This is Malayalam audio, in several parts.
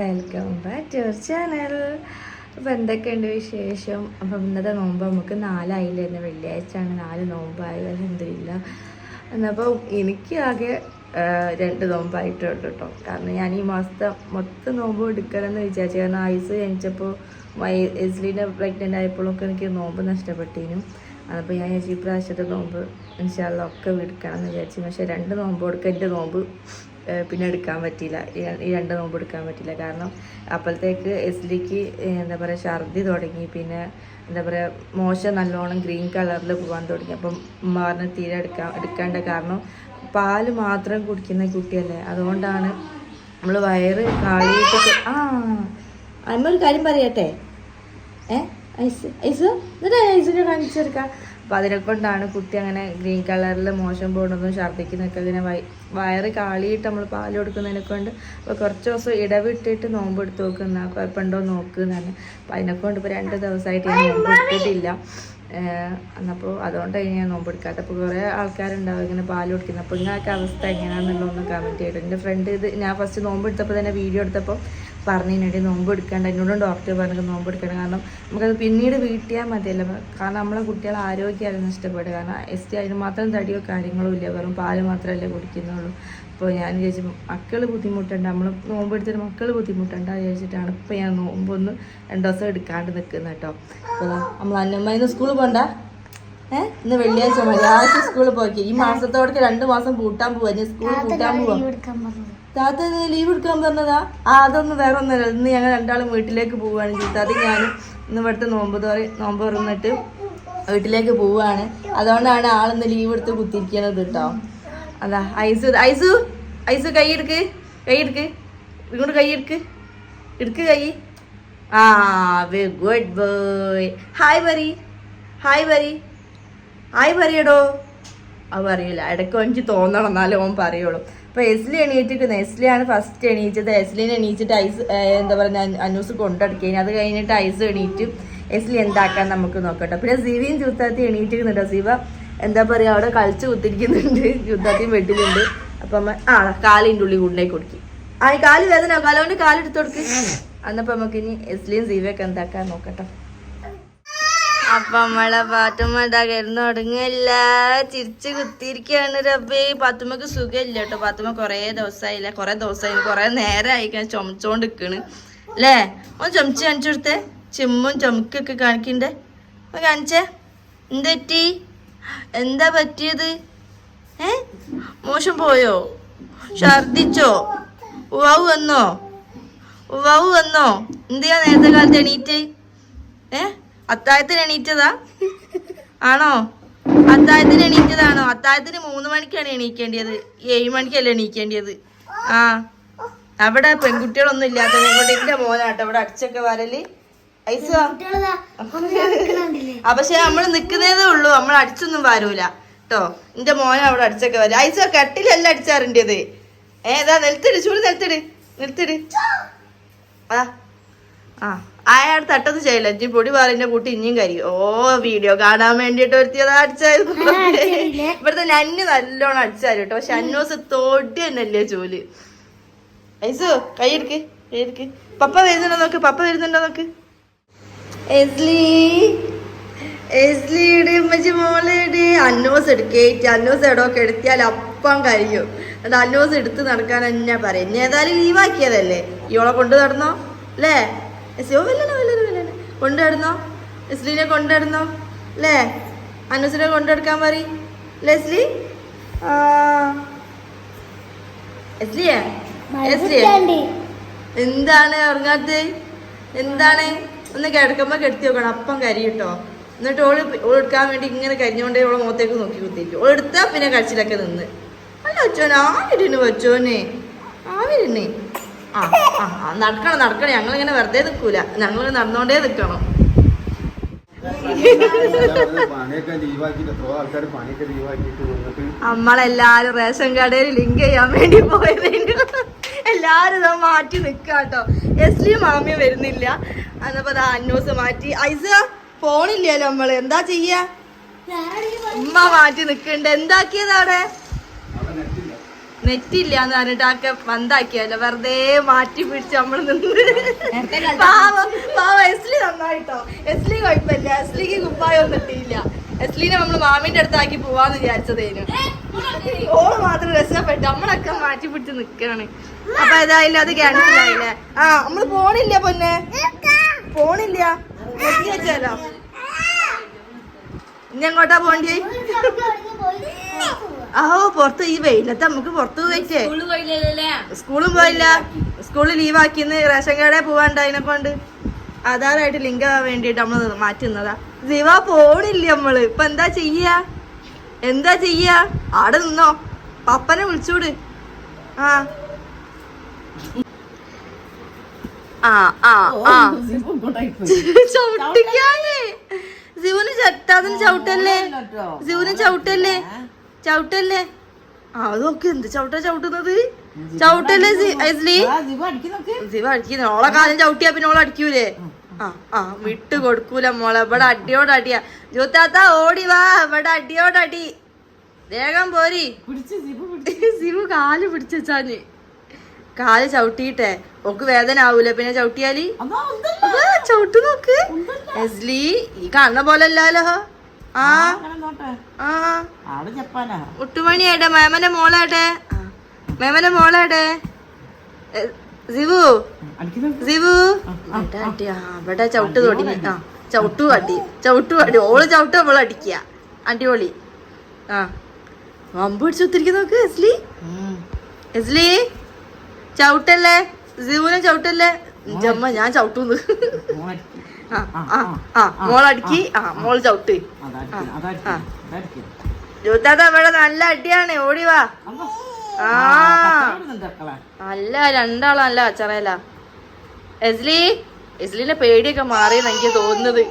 Welcome back to your channel അപ്പോൾ എന്തൊക്കെയുണ്ട് വിശേഷം? അപ്പം ഇന്നത്തെ നോമ്പ് നമുക്ക് നാലായില്ലായിരുന്നു വെള്ളിയാഴ്ചയാണ്. നാല് നോമ്പായി. അലഹമില്ല എന്നപ്പോൾ എനിക്ക് ആകെ രണ്ട് രണ്ട് നോമ്പായിട്ടുണ്ട് കേട്ടോ കാരണം ഞാൻ ഈ മാസത്തെ മൊത്തം നോമ്പ് എടുക്കണമെന്ന് വിചാരിച്ചു. കാരണം ആയുസ് ജനിച്ചപ്പോൾ എസ്ലിന്റെ പ്രഗ്നന്റ് ആയപ്പോഴൊക്കെ എനിക്ക് നോമ്പ് നഷ്ടപ്പെട്ടിനും. അപ്പോൾ ഞാൻ ഈ പ്രാവശ്യത്തെ നോമ്പ് ഇൻഷാല്ല ഒക്കെ എടുക്കണം എന്ന് വിചാരിച്ചു. പക്ഷേ രണ്ട് നോമ്പ് കൊടുക്കുക എന്റെ നോമ്പ് പിന്നെ എടുക്കാൻ പറ്റിയില്ല. ഈ രണ്ട് നോമ്പ് എടുക്കാൻ പറ്റിയില്ല. കാരണം അപ്പോഴത്തേക്ക് എസ്ലിക്ക് എന്താ പറയുക ഛർദി തുടങ്ങി. പിന്നെ എന്താ പറയുക മോശം നല്ലോണം ഗ്രീൻ കളറിൽ പോകാൻ തുടങ്ങി. അപ്പം ഉമ്മ പറഞ്ഞ് തീരെ എടുക്കാൻ എടുക്കേണ്ട കാരണം പാൽ മാത്രം കുടിക്കുന്ന കുട്ടിയല്ലേ. അതുകൊണ്ടാണ് നമ്മൾ വയറ് കാളിയിട്ടൊക്കെ ആ അമ്മ ഒരു കാര്യം പറയട്ടെ? ഏ ഐസ് ഐസ് എന്നിട്ട് ഐസിനെ കാണിച്ചെടുക്കാം അപ്പം അതിനെ കൊണ്ടാണ് കുട്ടി അങ്ങനെ ഗ്രീൻ കളറിൽ മോശം പോകുന്നതും ഛർദ്ദിക്കുന്നതൊക്കെ ഇങ്ങനെ വയ വയറ് കാളിയിട്ട് നമ്മൾ പാൽ കൊടുക്കുന്നതിനെ കൊണ്ട് അപ്പോൾ കുറച്ച് ദിവസം ഇടവിട്ടിട്ട് നോമ്പ് എടുത്ത് നോക്കുന്ന കുഴപ്പമുണ്ടോ നോക്കുന്നതാണ് അപ്പോൾ അതിനെ കൊണ്ട് ഇപ്പോൾ രണ്ട് ദിവസമായിട്ട് ഞാൻ നോമ്പ് എടുത്തിട്ടില്ല. എന്നപ്പോൾ അതുകൊണ്ടാണ് ഞാൻ നോമ്പ് എടുക്കാത്ത. അപ്പോൾ കുറേ ആൾക്കാരുണ്ടാവും ഇങ്ങനെ പാൽ കുടിക്കുന്നത് അപ്പോൾ ഇങ്ങനൊക്കെ അവസ്ഥ എങ്ങനെയാണെന്നുള്ളതൊന്ന് കമന്റ് ചെയ്തു എന്റെ ഫ്രണ്ട് ഇത് ഞാൻ ഫസ്റ്റ് നോമ്പ് എടുത്തപ്പോൾ തന്നെ വീഡിയോ എടുത്തപ്പോൾ പറഞ്ഞിട്ടുണ്ട് നോമ്പ് എടുക്കണ്ട എന്നോടും ഡോക്ടർ പറഞ്ഞത് നോമ്പ് എടുക്കണം കാരണം നമുക്കത് പിന്നീട് വീട്ടിയാൽ മതിയല്ലോ. കാരണം നമ്മളെ കുട്ടികളെ ആരോഗ്യമായിരുന്നു നഷ്ടപ്പെടുക കാരണം എസ് ടി അതിന് മാത്രം തടിയോ കാര്യങ്ങളോ ഇല്ല. വെറും പാൽ മാത്രമല്ലേ കുടിക്കുന്നുള്ളൂ. അപ്പോൾ ഞാൻ വിചാരിച്ചു മക്കൾ ബുദ്ധിമുട്ടുണ്ട്. നമ്മൾ നോമ്പ് എടുത്തിട്ട് മക്കൾ ബുദ്ധിമുട്ടുണ്ട് വിചാരിച്ചിട്ടാണ് ഇപ്പോൾ ഞാൻ നോമ്പൊന്ന് രണ്ട് ദിവസം എടുക്കാണ്ട് നിൽക്കുന്നത് കേട്ടോ. അപ്പോൾ നമ്മൾ അന്നമ്മ സ്കൂളിൽ പോണ്ട? ഏഹ് ഇന്ന് വെള്ളിയാഴ്ച മതി. ആഴ്ച സ്കൂളിൽ പോയി ഈ മാസത്തോടൊക്കെ രണ്ട് മാസം കൂട്ടാൻ പോവാ. ഞാൻ സ്കൂളിൽ പൂട്ടാൻ പോവാ. താത്ത ലീവ് എടുക്കാൻ പറഞ്ഞതാ? ആ അതൊന്നും വേറെ ഒന്നുമില്ല. ഇന്ന് ഞങ്ങൾ രണ്ടാളും വീട്ടിലേക്ക് പോവുകയാണ് ചെയ്തത്. അത് ഞാനും ഇന്ന് ഇവിടുത്തെ നോമ്പ് തോറി നോമ്പ് തുറന്നിട്ട് വീട്ടിലേക്ക് പോവുകയാണ്. അതുകൊണ്ടാണ് ആളിന്ന് ലീവ് എടുത്ത് കുത്തിരിക്കണത് കേട്ടോ അതാ ഐസു ഐസു ഐസു കൈ എടുക്ക് കൈ എടുക്ക്. ഇങ്ങോട്ട് കൈ എടുക്ക്. എടുക്ക് കൈ. ആ വെ ഗുഡ് ബോയ്. ഹായ് വരി. ഹായ് വരി. ഹായ് പറയടോ അത് ഇടയ്ക്ക് എനിക്ക് തോന്നണം എന്നാലേ ഓൻ പറയുള്ളൂ. അപ്പൊ എസ്ലി എണീറ്റിരിക്കുന്നത് എസ്ലിയാണ് ഫസ്റ്റ് എണീറ്റത്. എസ്ലിനെ എണീറ്റിട്ട് ഐസ് എന്താ പറയുക അനൂസ് കൊണ്ടെടുക്കുകയും അത് കഴിഞ്ഞിട്ട് ഐസ് എണീറ്റ് എസ്ലി എന്താക്കാൻ നമുക്ക് നോക്കട്ടെ. പിന്നെ സിവിയും ചുത്താത്തി എണീറ്റിരിക്കുന്നുണ്ടോ. സിവ എന്താ പറയുക അവിടെ കളിച്ച് കുത്തിരിക്കുന്നുണ്ട്. ചുത്താത്തിയും വെട്ടിലുണ്ട്. അപ്പൊ ആ കാലിന്റെ ഉള്ളിൽ കൊണ്ടുപോയി കൊടുക്കി. ആ കാൽ വേദന കാലോണ്ട് കാലെടുത്ത് കൊടുക്ക്. അന്നപ്പോ നമുക്ക് ഇനി എസ്ലിയും സിവയൊക്കെ എന്താക്കാൻ നോക്കട്ടെ. അപ്പൊ നമ്മളെ പാത്തുമ്മ കിടന്ന് തുടങ്ങില്ല ചിരിച്ച് കുത്തിയിരിക്കുകയാണ് റബ്ബേ. പാത്തുമ്മക്ക് സുഖമില്ല കേട്ടോ. പാത്തുമ്മ കൊറേ ദിവസമായില്ല? കൊറേ ദിവസമായി കൊറേ നേരമായി ഇങ്ങനെ ചുമച്ചോണ്ട് നിക്കണ് അല്ലേ? ഒന്ന് ചുമച്ച് കാണിച്ചു കൊടുത്തേ. ചിമ്മും ചുമക്കൊക്കെ കാണിക്കണ്ടേ? ഒന്ന് കാണിച്ചേ. എന്തെറ്റി എന്താ പറ്റിയത്? ഏ? മോശം പോയോ? ഛർദിച്ചോ ഉവാവ് വന്നോ? ഉവാവ് വന്നോ? എന്തിയാ നേരത്തെ കാലത്ത് എണീറ്റ്? ഏ? അത്താഴത്തിന് എണീറ്റതാ? ആണോ? അത്താഴത്തിന് എണീറ്റതാണോ? അത്താഴത്തിന് മൂന്ന് മണിക്കാണ് എണീക്കേണ്ടത് ഏഴ് മണിക്കല്ല എണീക്കേണ്ടത് ആ. അവിടെ പെൺകുട്ടികളൊന്നും ഇല്ലാത്ത പെൺകുട്ടികളുടെ മോനാട്ടോ അവിടെ അടിച്ചൊക്കെ വരൽ. ഐസ്? പക്ഷെ നമ്മൾ നിക്കുന്നതേ ഉള്ളൂ. നമ്മൾ അടിച്ചൊന്നും വരൂല. കേട്ടോ എന്റെ മോനെ അവിടെ അടിച്ചൊക്കെ വരും. ഐസ് കട്ടിലല്ല അടിച്ചാറിന്റെത്. ഏതാ നിലത്തിട് ചൂട് നിലത്തിട്. നിർത്തിട് ആ. ആ. അയാൾ തട്ടത് ചെയ്യില്ല. ഇജ്ജി പൊടി പാറിന്റെ കൂട്ടി ഇനിയും കരി ഓ വീഡിയോ കാണാൻ വേണ്ടിട്ട് ഒരുത്തിയത് അടിച്ചായിരുന്നു. ഇവിടുത്തെ നന്ന് നല്ലോണം അടിച്ചാലും കേട്ടോ. പക്ഷെ അന്നോസ് തോട്ടി തന്നെയല്ലേ ജോലി. ഐസു കൈയെടുക്ക് കൈയെടുക്ക് പപ്പ വരുന്നുണ്ടോ നോക്ക് പപ്പ വരുന്നുണ്ടോ നോക്ക്. ഉമ്മച്ചി മോളയുടെ അന്നോസ് എടുക്കേറ്റ് അന്നോസ് എടോക്കെ എടുത്തിയാൽ അപ്പം കഴിയും എന്നിട്ട് അന്നോസ് എടുത്ത് നടക്കാൻ തന്നെ പറയും? ഇനി ഏതായാലും ലീവാക്കിയതല്ലേ ഇവളെ കൊണ്ടു നടന്നോ? അല്ലേ? എസ്ലിയോ വല്ലനെ വല്ലനെ വല്ലനെ കൊണ്ട് നടന്നോ എസ്ലിനെ കൊണ്ട് നടന്നോ അല്ലേ അനുസിനെ കൊണ്ടെടുക്കാൻ പറ. ലെസ്ലി എസ്ലിയെ? എന്താണ് ഉറങ്ങാത്ത? എന്താണ്? ഒന്ന് കിടക്കുമ്പോ കെടുത്തി നോക്കണം അപ്പം കരി കിട്ടോ എന്നിട്ട് ഓൾ ഓൾ എടുക്കാൻ വേണ്ടി ഇങ്ങനെ കരിഞ്ഞോണ്ടേ ഓളെ മുഖത്തേക്ക് നോക്കി കുത്തിയിരിക്കും. ഓളെടുത്താ പിന്നെ കരച്ചിലൊക്കെ നിന്ന്. അല്ല അച്ഛനോ ആവിരുന്ന് വെച്ചോനെ ആവിരുന്ന് ആ നടക്കണം നടക്കണം. ഞങ്ങളിങ്ങനെ വെറുതെ നിൽക്കൂല. ഞങ്ങൾ നടന്നോണ്ടേ നിൽക്കണം നമ്മളെല്ലാരും റേഷൻ കടയിൽ ലിങ്ക് ചെയ്യാൻ വേണ്ടി പോയതിന് എല്ലാരും ഇതാ മാറ്റി നിക്കാട്ടോ എസ്ലി മാമിയും വരുന്നില്ല. എന്നപ്പോ ദാ അന്നൂസ് മാറ്റി. ഐസ ഫോണില്ലല്ലോ നമ്മൾ. എന്താ ചെയ്യാ? ഉമ്മ മാറ്റി നിക്കണ്ട്. എന്താക്കിയതാടെ അവിടെ? നെറ്റില്ല എന്ന് പറഞ്ഞിട്ട് ആക്കെ വന്താക്കിയല്ലോ വെറുതെ മാറ്റി പിടിച്ച് നമ്മൾ നിന്ന്. പാവം പാവം എസ്ലി നന്നായിട്ടോ. എസ്ലി കുഴപ്പമില്ല. എസ്ലിക്ക് കുപ്പായൊന്നും ഇട്ടില്ല എസ്ലിനെ നമ്മൾ മാമിന്റെ അടുത്താക്കി പോവാന്ന് വിചാരിച്ചതേനു. ഓൾ മാത്രം രസപ്പെട്ടു നമ്മളൊക്കെ മാറ്റി പിടിച്ച് നിക്കാണ് അപ്പൊ ഏതായാലും അത് ക്യാൻസൽ ആയില്ലേ? ആ നമ്മൾ പോണില്ല പൊന്നെ? പോണില്ല. വെച്ചാലോ? ഇനി എങ്ങോട്ടാ പോണ്ടി ആഹോ പുറത്ത് ഈ വെയിലത്ത് നമുക്ക് പുറത്ത് പോയിട്ടേ. സ്കൂളും പോയില്ല. സ്കൂളിൽ ലീവാക്കിന്ന് റേഷൻ കടയിൽ പോവാണ്ടതിനെ കൊണ്ട് ആധാറായിട്ട് ലിങ്ക് ആവാൻ വേണ്ടിട്ട് നമ്മൾ മാറ്റുന്നതാ ദിവ പോണില്ല നമ്മൾ. ഇപ്പൊ എന്താ ചെയ്യാ? എന്താ ചെയ്യാ? ആടെ നിന്നോ. പപ്പനെ വിളിച്ചൂട്. ആ. ആ ആ ആ. ചവിട്ടിക്കാനേ. സിവുന് ചട്ടാതിന് ചവിട്ടല്ലേ? സിവുന് ചവിട്ടല്ലേ? ചവിട്ടല്ലേ? ആ അതൊക്കെ എന്ത് ചവിട്ടാ ചവിട്ടുന്നത്? ചവിട്ടല്ലേ അടിക്കുന്ന ഓളെ കാലം ചവിട്ടിയാ പിന്നെ ഓളെ അടിക്കൂലേ? ആ ആ വിട്ട് കൊടുക്കൂല മോളെ. ഇവിടെ അടിയോട് അടിയാ. ജോത്താത്ത ഓടി വാ. ഇവിടെ അടിയോട് അടി. വേഗം പോരി. സിബു കാൽ പിടിച്ചാന് കാൽ ചവിട്ടിയിട്ടെ. ഓക്ക് വേദന ആവൂല പിന്നെ ചവിട്ടിയാൽ? അതാ, ചവിട്ട് നോക്ക്. എസ്ലി ഈ കാണുന്ന പോലെ അല്ലല്ലോ. ആ. ആ. ആൾ ജപ്പാനാ. മുട്ടുമണിയാട്ടെ മേമന്റെ മോളാട്ടെ. മേമന്റെ മോളാട്ടെ. സിവു. സിവു. അവിടെ ചവിട്ട് തുടങ്ങി ആ ചവിട്ടു അടി. ചവിട്ടു അടി. ഓൾ ചവിട്ട് നമ്മൾ അടിക്കുക അടിപൊളി ആ. വമ്പ് പിടിച്ചുത്തിരിക്കുന്ന നോക്ക് എസ്ലി. എസ്ലി ചവിട്ടല്ലേ? സിവുനെ ചവിട്ടല്ലേ? ജമ്മ ഞാൻ ചവിട്ടൂന്ന്. മോളടിക്ക്. ആ മോൾ ചവിട്ട്. ജോത്താത്ത ഇവിടെ നല്ല അടിയാണ്. ഓടി വാ. ആ. അല്ല രണ്ടാളല്ല അച്ചറയല്ല എസ്ലി എസ്ലിന്റെ പേടിയൊക്കെ മാറിയെന്ന് എനിക്ക് തോന്നുന്നത്.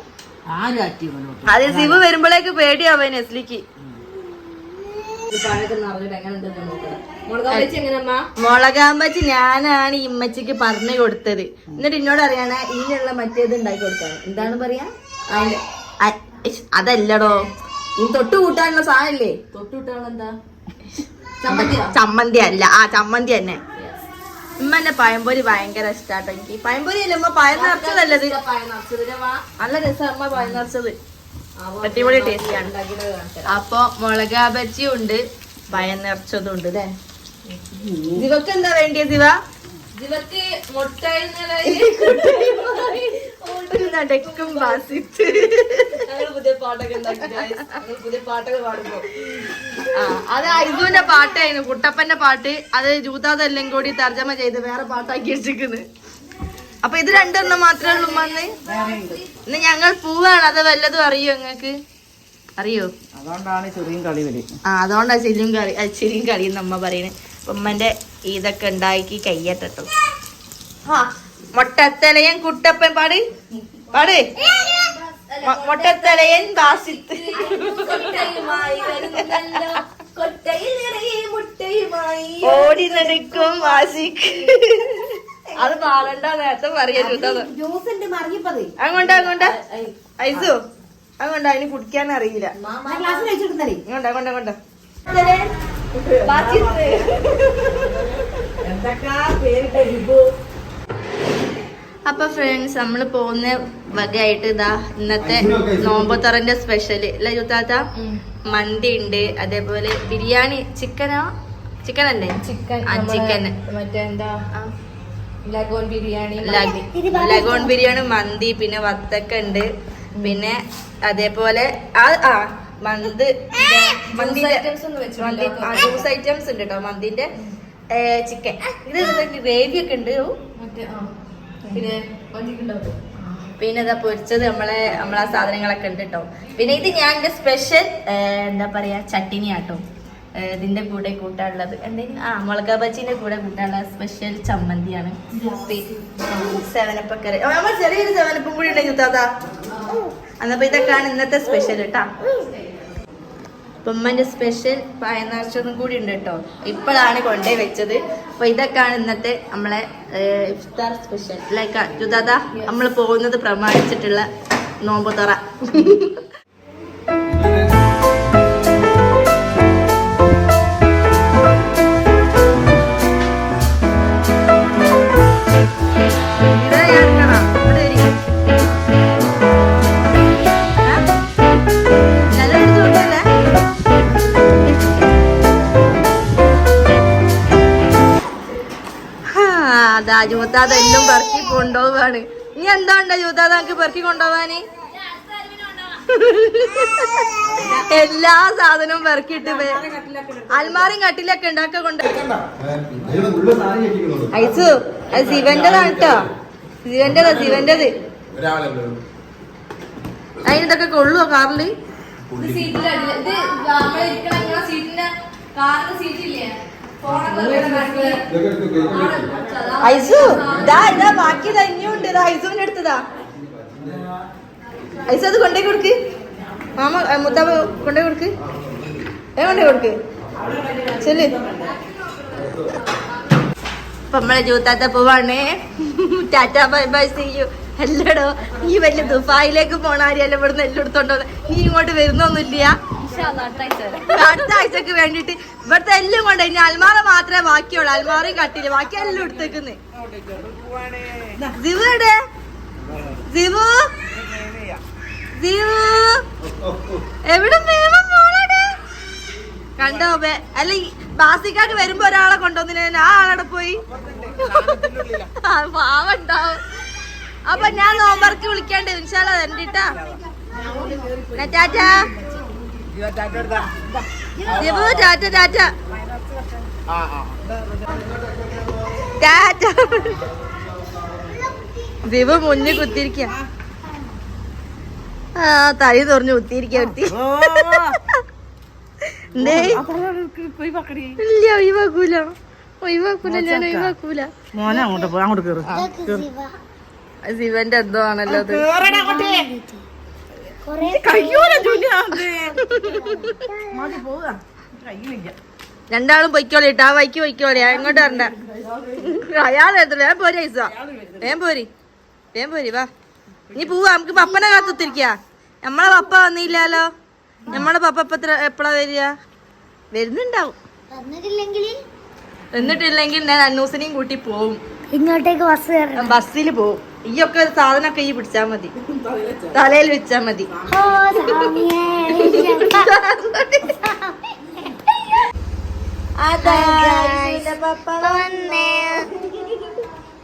അതെ സിബു വരുമ്പോഴേക്ക് പേടിയാവും എസ്ലിക്ക്. മുളകാമ്പച്ചി ഞാനാണ് ഇമ്മച്ചിക്ക് പറഞ്ഞു കൊടുത്തത്. എന്നിട്ട് എന്നോട് അറിയാനാ ഇനിയുള്ള മറ്റേത് ഉണ്ടാക്കി കൊടുക്കാൻ. എന്താണ് പറയാ? അതല്ലടോ. ഈ തൊട്ട് കൂട്ടാനുള്ള സാധനല്ലേ? തൊട്ട് കൂട്ടാനുള്ള എന്താ ചമ്മന്തി അല്ല. ആ ചമ്മന്തി തന്നെ. ഉമ്മന്റെ പഴംപൊരി ഭയങ്കര ഇഷ്ടാട്ടോ എനിക്ക്. പഴംപൊരി അല്ല ഉമ്മ? പഴം നിറച്ചതല്ലത് നല്ല രസം അമ്മ പഴം നിറച്ചത്. അടിപൊളി ടേസ്റ്റ് ആണ് അപ്പൊ മുളക് ബജ്ജി ഉണ്ട് പഴം നിറച്ചതും ഉണ്ട് അല്ലേ ദിവക്ക് എന്താ വേണ്ടിയത് ദിവ? ദിവക്ക് നടക്കും വാസിത്ത്. പുതിയ പാട്ടൊക്കെ പുതിയ പാട്ടൊക്കെ പാടുമ്പോ. അത് ഐതുവിന്റെ പാട്ടായിരുന്നു കുട്ടപ്പന്റെ പാട്ട്. അത് ജൂതാതെല്ലാം കൂടി തർജമ ചെയ്ത് വേറെ പാട്ടാക്കി വെച്ചിരിക്കുന്നു. അപ്പൊ ഇത് രണ്ടെണ്ണം മാത്രമേ ഉള്ളൂ വന്ന് ഇന്ന്? ഞങ്ങൾ പൂവാണ് അത് വല്ലതും അറിയോ ഞങ്ങക്ക് അറിയോ? അതുകൊണ്ടാണ് ചെറിയ കളി ആ അതുകൊണ്ടാണ് ചെല്ലും കളി ചെറിയും കളി നമ്മ പറയുന്നത് ഉമ്മന്റെ ഇതൊക്കെ ഉണ്ടാക്കി കയ്യട്ടോ ആ മൊട്ടത്തലയൻ കുട്ടപ്പൻ പാട്. പാട്. മൊട്ടത്തലയൻ ബാസിത്ത് ഓടി നടക്കും വാസിക്ക്. അത് പാടണ്ട നേരത്തെ പറയാ ജ്യൂസിന്റെ മറിയപ്പത്. അങ്ങോട്ടാ അങ്ങോട്ടാ. ഐസു അങ്ങോട്ടാ അതിന് കുടിക്കാൻ അറിയില്ല. ഇങ്ങോട്ടാ അങ്ങോട്ടാ അങ്ങോട്ടാ അപ്പൊ ഫ്രണ്ട്സ് നമ്മൾ പോകുന്ന വകയായിട്ട് ഇതാ ഇന്നത്തെ നോമ്പത്തറന്റെ സ്പെഷ്യൽ അല്ല യുത്താത്ത? മന്തി ഉണ്ട്. അതേപോലെ ബിരിയാണി ചിക്കനോ ചിക്കൻ അല്ലേ? ചിക്കൻ ആ ചിക്കൻ മറ്റേ എന്താ? ലഗോൺ ബിരിയാണി ലഗോൺ ബിരിയാണി മന്തി പിന്നെ വത്തക്ക ഉണ്ട് പിന്നെ അതേപോലെ ആ ആ മന്ത്. ജ്യൂസ് ഐറ്റംസ് ഉണ്ട് കേട്ടോ. മന്തിന്റെ ചിക്കൻ. ഇത് ഗ്രേവി ഒക്കെ ഉണ്ട്. പിന്നെ പിന്നെ ഇതാ പൊരിച്ചത് നമ്മളെ നമ്മളെ സാധനങ്ങളൊക്കെ ഉണ്ട് കേട്ടോ. പിന്നെ ഇത് ഞാൻ സ്പെഷ്യൽ എന്താ പറയാ ചട്ടിനി ആട്ടോ ഇതിന്റെ കൂടെ കൂട്ടാനുള്ളത്. എന്തെങ്കിലും? ആ മുളക ബജിന്റെ കൂടെ കൂട്ടാനുള്ള സ്പെഷ്യൽ ചമ്മന്തിയാണ്. നമ്മൾ ചെറിയൊരു സെവനപ്പും കൂടി ഉണ്ടെങ്കിൽ എന്നപ്പോ ഇതൊക്കെയാണ് ഇന്നത്തെ സ്പെഷ്യൽ കേട്ടാ ഉമ്മന്റെ സ്പെഷ്യൽ പായനാർച്ചതും കൂടി ഉണ്ട് കേട്ടോ. ഇപ്പോഴാണ് കൊണ്ടേ വെച്ചത്. അപ്പൊ ഇതൊക്കെയാണ് ഇന്നത്തെ നമ്മളെ ഇഫ്താർ സ്പെഷ്യൽ ലൈക്ക് ജുദാദ നമ്മൾ പോകുന്നത് പ്രമാണിച്ചിട്ടുള്ള നോമ്പുതറ. അതാ ജൂത്താത എല്ലാം പെറുക്കി കൊണ്ടുപോവാണ്. നീ എന്താ ഉണ്ടോ നമുക്ക് പെറുക്കി കൊണ്ടുപോവാന്? എല്ലാ സാധനവും പെറുക്കിയിട്ട് അൽമാറും കട്ടിലൊക്കെ ഉണ്ടാക്ക കൊണ്ട് അയച്ചു അത് ശിവന്റെതാണ് കേട്ടോ ശിവന്റെതാ ശിവന്റെത് അതിനൊക്കെ കൊള്ളുവോ കാറിൽ? ഇരിക്കണ സീറ്റിന്റെ കാറിന്റെ സീറ്റില്ലേ ഐസു ഇതാ ഇതാ ബാക്കി തന്നെയുണ്ട് ഇതാ ഐസുവിന്റെ അടുത്തതാ. ഐസു അത് കൊണ്ടേ കൊടുക്ക്. മാമ മുത്താബ് കൊണ്ടേ കൊടുക്ക്. ഏ കൊണ്ടേ കൊടുക്ക്. ചെല്ല്. നമ്മളെ ജൂത്താത്ത പോവാണേ. Tata bye bye see you. എല്ലടോ ഈ വലിയ ദുബായിലേക്ക് പോണ ആരെല്ലാം ഇവിടുന്ന് എല്ലാം എടുത്തോണ്ടോ നീ ഇങ്ങോട്ട് വരുന്നൊന്നുമില്ല. അടുത്ത വേണ്ടിട്ട് ഇവിടുത്തെ എല്ലാം കൊണ്ട് ഇനി അൽമാറ മാത്രമേ ബാക്കിയുള്ളൂ. അൽമാറയും കട്ടില്ല ബാക്കി എല്ലാം എടുത്തേക്കുന്നേ. സിവു എവിടെ? സിവു സിവു എവിടെ കണ്ടോ അല്ല ബാസിക്കാട്ട് വരുമ്പോ ഒരാളെ കൊണ്ടുവന്നില്ല? ആ ആളവിടെ പോയി. പാവണ്ടാവും അപ്പൊ ഞാൻ നോമ്പർക്ക് വിളിക്കണ്ടേ ഇൻഷാല്ല കണ്ടിട്ടാ ടാറ്റ? സിബു ടാറ്റ. ടാറ്റ. മുന്നിൽ കുത്തിരിക്ക ആ തലി തുറഞ്ഞു കുത്തിരിക്ക കുത്തി എന്തേ പോയി പക്കടി ഇല്ല ഒഴിവാക്കൂല. ഒഴിവാക്കൂല ഞാൻ ഒഴിവാക്കൂല. മോനെ അങ്ങോട്ട് പോ അങ്ങോട്ട് കേറ്. ശിവന്റെ എന്തോ ആണല്ലോ അത്. രണ്ടാളും പൊയ്ക്കോളിട്ട് ആ വൈക്ക് പൊയ്ക്കോളി. എങ്ങോട്ട് വരണ്ട. അയാൾ എടുത്തില്ല വേം പോരി ഐസ. വേം പോരി. വേം പോരി വാ. നീ പോവാ. നമുക്ക് പപ്പനെ കാത്തുത്തിരിക്ക നമ്മളെ പപ്പ വന്നില്ലല്ലോ നമ്മളെ പപ്പ എപ്പത്ര എത്ര എപ്പോഴാ വരിക? വരുന്നുണ്ടാവും. എന്നിട്ടില്ലെങ്കിൽ ഞാൻ അന്നൂസിനെയും കൂട്ടി പോവും. ഇങ്ങോട്ടേക്ക് ബസ് ബസ്സിൽ പോവും. ഈ ഒക്കെ സാധനമൊക്കെ ഈ പിടിച്ചാ മതി. തലയിൽ വെച്ചാ മതി.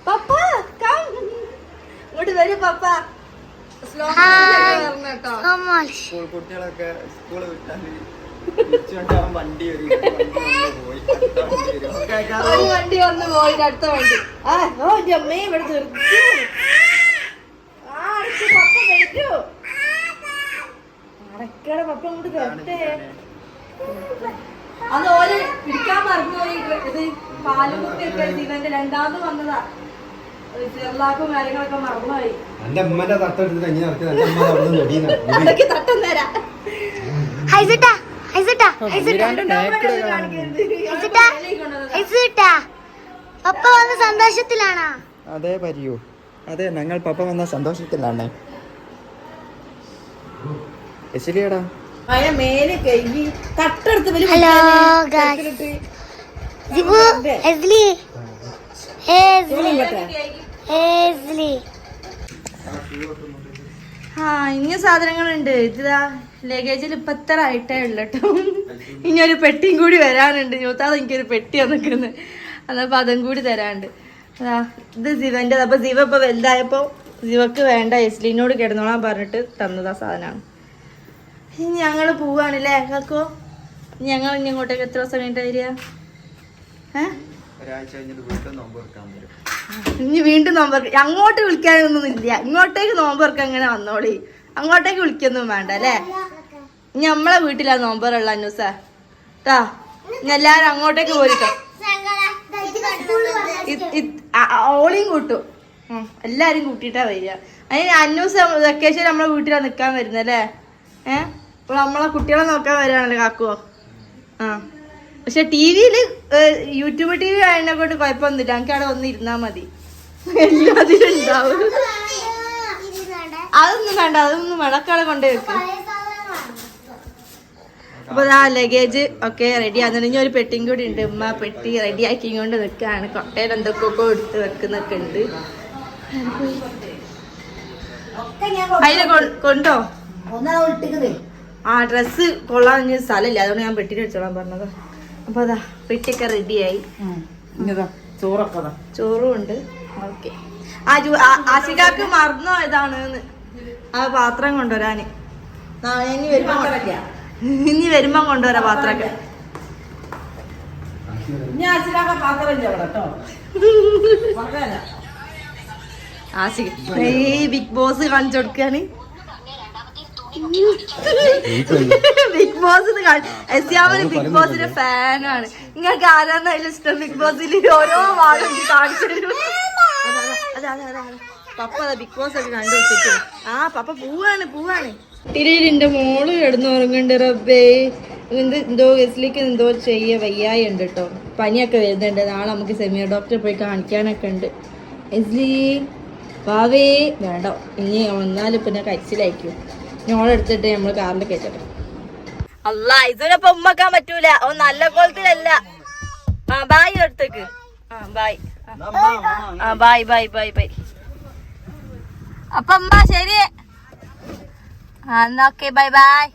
പപ്പ. ഇങ്ങോട്ട് വരൂ കുട്ടികളൊക്കെ സ്കൂൾ വിട്ടാൽ വണ്ടി വണ്ടി വന്ന് പോയി. അടുത്ത വണ്ടി വരും. ഒക്കെ കേൾക്കാതെ ഒരു വണ്ടി വന്ന് പോയി അടുത്ത വണ്ടി. ആ ഓ ജമ്മേ ഇവിടെ നിർത്തി ആ അടുത്ത് പപ്പ വരൂ അത് ഓര് പിടിക്കാൻ മറന്നുപോയി ഇത് പാലും കുപ്പിയൊക്കെ ഇവന്റെ രണ്ടാമത് വന്നതാ. ചെറുലാക്കും കാര്യങ്ങളൊക്കെ മറന്നുപോയി. എന്റെ അമ്മന്റെ തട്ടെടുത്ത് എന്റെ അമ്മ അവിടെ നിന്ന് ഒടിയുന്ന അതൊക്കെ തട്ടം തരാം. ഹൈസിട്ടാ ഹൈസിട്ടാ ഹൈസിട്ടാ ഹൈസിട്ടാ പപ്പ വന്ന സന്തോഷത്തിലാണോ? അതെ പരിയോ. അതെ ഞങ്ങൾ പപ്പ വന്ന സന്തോഷത്തിലാണ്. എസിലിയടാ അയ മേലെ കഴുകി തട്ടെടുത്ത് വലിയ ഹലോ ഗായ്സ് ജിബു ഹെസ്ലി എസ്ലി. എസ്ലി. ആ ഇനി സാധനങ്ങളുണ്ട്. ഇതാ ലഗേജിൽ ഇപ്പൊ ഇത്ര ആയിട്ടേ ഉള്ളു കേട്ടോ ഇനി ഒരു പെട്ടിയും കൂടി വരാനുണ്ട്. ചോത്താതെ എനിക്കൊരു പെട്ടി നിൽക്കുന്നത് അതപ്പോ അതും കൂടി തരാണ്ട് അതാ ഇത് ശിവന്റെ അപ്പൊ ശിവ ഇപ്പൊ വലുതായപ്പോ ശിവക്ക് വേണ്ട. എസ്ലിനോട് കിടന്നോളാൻ പറഞ്ഞിട്ട് തന്നതാ സാധനമാണ് ഇനി ഞങ്ങൾ പോവാണല്ലേ? കാക്കോ ഞങ്ങൾ ഇനി ഇങ്ങോട്ടേക്ക് എത്ര ദിവസം കഴിഞ്ഞിട്ട് വരിക? ഇനി വീണ്ടും നോമ്പ് അങ്ങോട്ട് വിളിക്കാനൊന്നും ഇല്ല ഇങ്ങോട്ടേക്ക് നോമ്പ് തുറക്കാൻ അങ്ങനെ വന്നോളി. അങ്ങോട്ടേക്ക് വിളിക്കൊന്നും വേണ്ട അല്ലേ? ഇനി നമ്മളെ വീട്ടിലാ നോമ്പറുള്ള അന്നൂസ ട്ടാ ഇനി എല്ലാരും അങ്ങോട്ടേക്ക് പോയിട്ടോ ഓളിയും കൂട്ടും. എല്ലാരും കൂട്ടിയിട്ടാ വരിക. അതിന് അന്നൂസ് വെക്കേഷൻ നമ്മളെ വീട്ടിലാ നിക്കാൻ വരുന്നല്ലേ ഏഹ് അപ്പോൾ നമ്മളെ കുട്ടികളെ നോക്കാൻ വരികയാണല്ലോ കാക്കുവോ ആ. പക്ഷെ ടി വിയിൽ യൂട്യൂബ് ടി വി ആയതിനെ കൊണ്ട് കുഴപ്പമൊന്നുമില്ല. എനിക്ക് അവിടെ ഒന്ന് ഇരുന്നാ മതി. എല്ലാത്തിലും ഉണ്ടാവും അതൊന്നും വേണ്ട. അതൊന്നും വിളക്കാളെ കൊണ്ടേ വെക്ക്. അപ്പൊ ആ ലഗേജ് ഒക്കെ റെഡി ആകുന്നുണ്ട്. ഇനി ഒരു പെട്ടിയും കൂടി ഉണ്ട്. ഉമ്മ പെട്ടി റെഡി ആക്കി കൊണ്ട് നിൽക്കുകയാണ്. കൊട്ടയിൽ എന്തൊക്കെയൊക്കെ എടുത്ത് വെക്കുന്നൊക്കെ ഉണ്ട്. അതിനെ കൊണ്ടോ? ഒന്നാ വിട്ടിക്കുന്നേ ആ ഡ്രസ്സ് കൊള്ളാൻ സ്ഥലമില്ല അതുകൊണ്ട് ഞാൻ പെട്ടിന് വെച്ചോളാൻ പറഞ്ഞത്. അപ്പൊ അതാ പെട്ടിയൊക്കെ റെഡിയായി. ചോറൊക്കെ ചോറും ഉണ്ട്. ഓക്കെ. ആ ജു ആശികാക്ക് മറന്നോ ഇതാണ് ആ പാത്രം കൊണ്ടുവരാന്. നാളെ ഇനി വരുമ്പോ ഇനി വരുമ്പോ കൊണ്ടുവരാ പാത്രമൊക്കെ. ആശിക ബിഗ് ബോസ് കാണിച്ചു കൊടുക്കാന്. ബിഗ് ബോസ് എസ്യാമന് ബിഗ് ബോസിന്റെ ഫാനാണ്. നിങ്ങൾക്ക് ആരാന്നായാലും ഇഷ്ടം? ബിഗ് ബോസിൽ ഓരോ ഭാഗം കാണിച്ചു തരും. അതെ അതെ അതെ. പപ്പ അതാ ബിഗ് ബോസ് ഒക്കെ കണ്ടു വെച്ചിട്ട്. ആ പപ്പ പൂവാണ് പൂവാണ്. മോൾ മോൾ കിടന്നുറങ്ങണ്ട് റബ്ബേ. എന്ത് എന്തോ ഗസ്ലിക്ക് എന്തോ ചെയ്യ വയ്യായി ഉണ്ട് കേട്ടോ പനിയൊക്കെ വരുന്നുണ്ട്. നാളെ നമുക്ക് സെമിയർ ഡോക്ടറെ പോയി കാണിക്കാനൊക്കെ ഉണ്ട്. എസ്ലി വാവേ. വേണ്ട ഇനി വന്നാലും പിന്നെ കച്ചിലായിരിക്കും ഞോളെടുത്തിട്ട് നമ്മൾ കാറിൽ കയറ്റട്ടെ അല്ല ഇതിനൊപ്പം ഉമ്മക്കാൻ പറ്റൂല. ഓ നല്ല കോലത്തിലല്ല ആ ബായ് എടുത്തേക്ക് ആ ബായ് ആ ബായ് ബായ് ബായ് ബായ് അപ്പൊ അമ്മ ശരി. ആ എന്നാ ഓക്കെ ബൈ ബൈ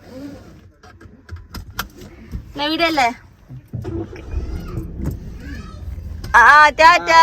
എന്നാ വീടല്ലേ? ആ ടാറ്റാ